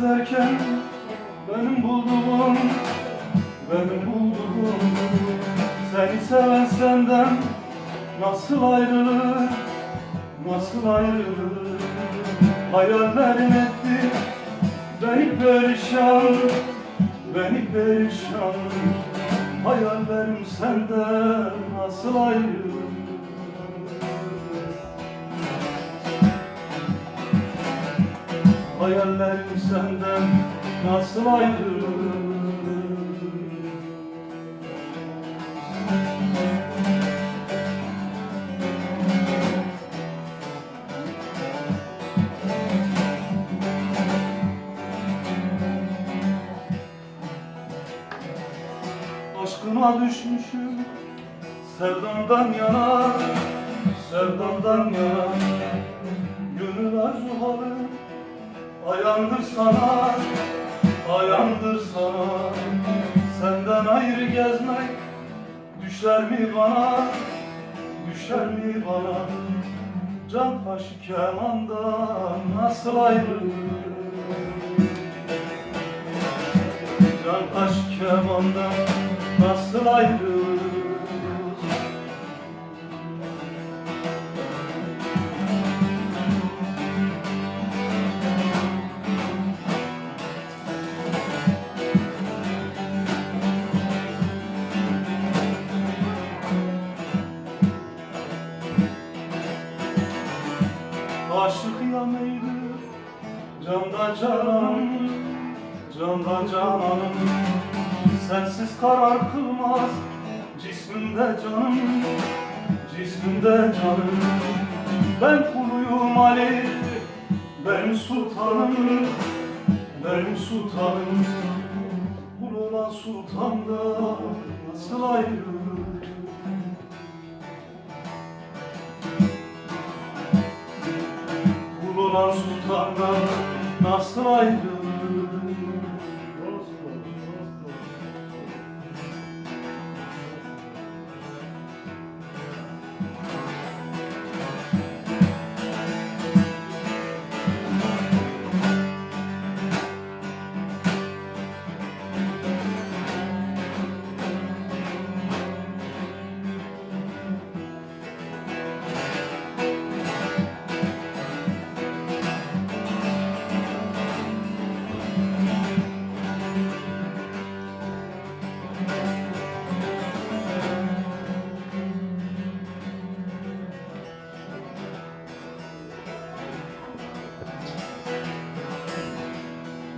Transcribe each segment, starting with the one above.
Gezerken benim bulduğum Benim bulduğum Seni seven senden Nasıl ayrılır Nasıl ayrılır? Hayallerim etti Beni perişan Beni perişan. Hayallerim senden Nasıl ayrılır Hayallerim senden nasıl ayrılır? Aşkına düşmüşüm Sevdandan yana Sevdandan yana. Gönül arzu halı Ayandır sana Ayandır sana. Senden ayrı gezmek Düşer mi bana? Düşer mi bana? Can taşı kemandan Nasıl ayrılır? Can taş kemandan nasıl ayrılır Canda cananım. Sensiz karar kılmaz Cismimde canım Cismimde canım. Ben kuluyum Ali Benim sultanım Benim sultanım. Kul olan sultan da Nasıl ayrılır? Kul olan sultandan nasıl ayrılır?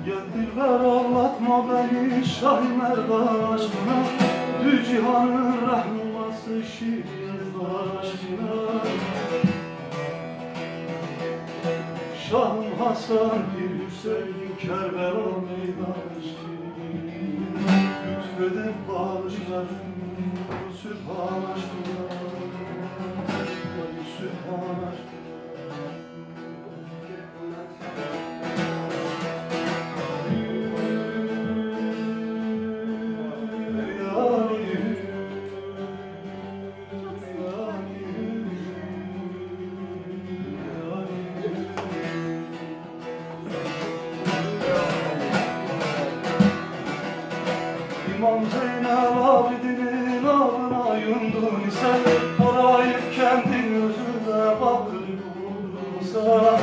Gel dilber ağlatma beni Şah Merdan aşkına Dü cihanın rahması şiir aşkına Şahım Hasan bir Hüseyin Kerbela meydan Lütfedip bağışlarım Sübhan aşkına. Sübhan aşkına yundun ise Arayıp kendin özüne bakır buldunsa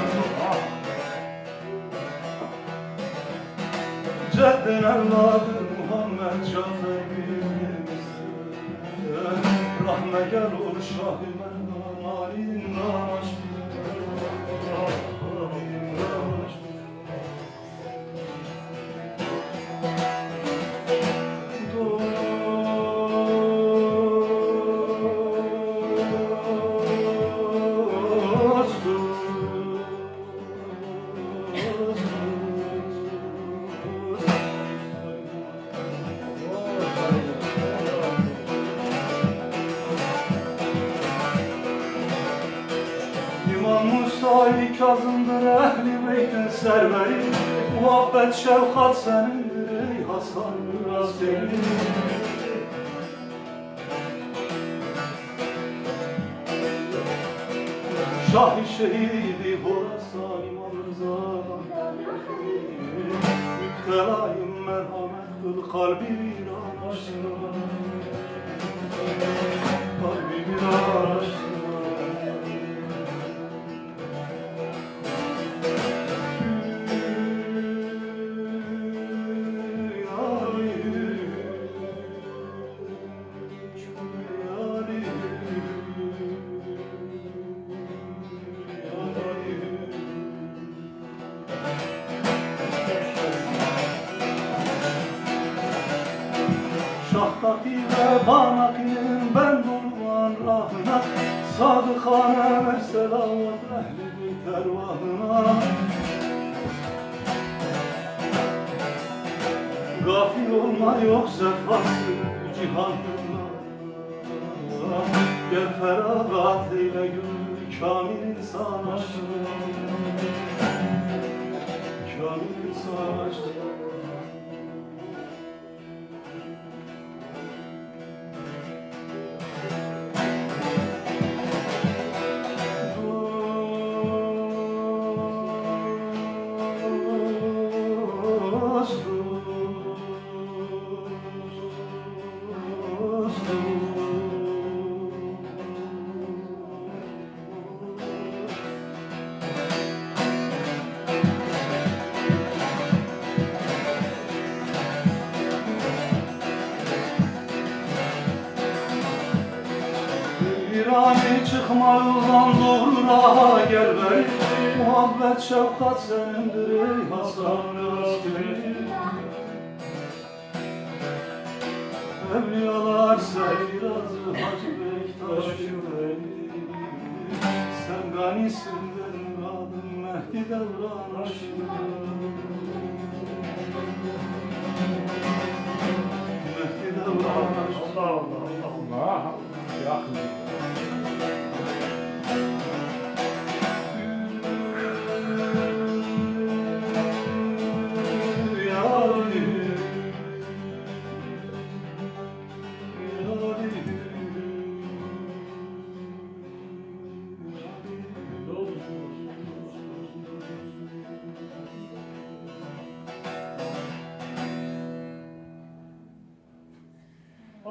Cedden evladı Muhammed Cafer Rahme gel ol Şah-ı Merdan aşkına serveri Muhabbet şefkat senindir ey Hasan Raseli Şah-ı şehidi Horasan İmam Rıza Müptelayım merhamet kıl kalbi viran aşkına Kalbi viran aşkına rahına Sadıkane ve selavat ehli tervahına Gafil olma yok sefası cihanına Gel feragat eyle gönül kamil insan aşkına Kamil insan aşkına İrani çıkma yoldan doğru raha gel beni. Muhabbet şefkat senindir ey Hasan Evliyalar seyrazı Hacı Bektaş yüreği Sen ganisin benim adım Mehdi Devran aşkına Mehdi Devran aşkına Allah Allah Allah Allah. Ya.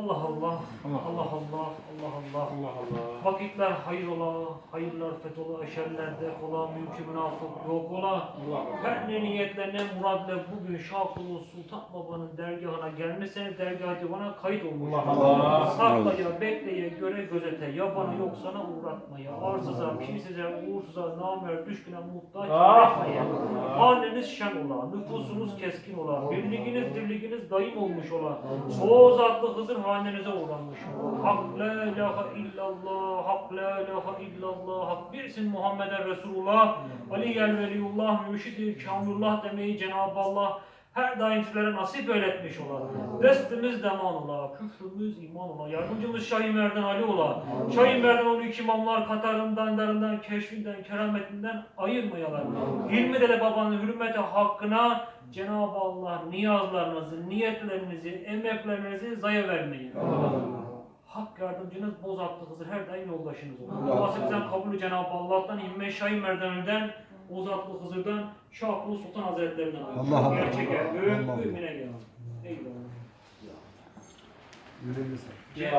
Allah Allah, Allah Allah, Allah Allah. Allah Allah. Vakitler hayır ola, hayırlar fetola, şerler def ola, mümkün münafık yok ola. Her ne niyetle ne muradla bugün Şahkulu Sultan Baba'nın dergahına gelmesine dergah divana kayıt olmuş. Allah Allah. Saklaya, bekleye, göre gözete, yabana yok sana uğratmaya, arsıza, kimseze, uğursuza, namer, düşküne, muhtaç Ah! Haneniz şen ola, nüfusunuz keskin ola, birliğiniz, dirliğiniz daim olmuş ola. O zatlı Hızır hanenize uğranmış. Hak la ilahe illallah, hak la ilahe illallah, hak birsin Muhammeden Resulullah, Ali gel veliyullah, mürşidi kamilullah demeyi Cenab-ı Allah her daim sizlere nasip eyletmiş ola. Destimiz deman ola, küfrümüz iman ola, yardımcımız Şahin Merdan Ali ola. Şahin Merdan onu iki imamlar Katarından, darından, keşfinden, kerametinden ayırmayalar. Hilmi Dede Baba'nın hürmeti hakkına Cenab-ı Allah niyazlarınızı, niyetlerinizi, emeklerinizi zaya vermeyin. Hak yardımcınız Bozatlı Hızır her daim yoldaşınız olur. Duası bizden kabulü Cenab-ı Allah'tan, İmme Şahin Merdan'dan, Bozatlı Hızır'dan, Şahlı Sultan Hazretlerinden. Allah Allah. Gerçek er, büyük Allah Allah. mümine gel. Eyvallah. Yüreğinize. Allah.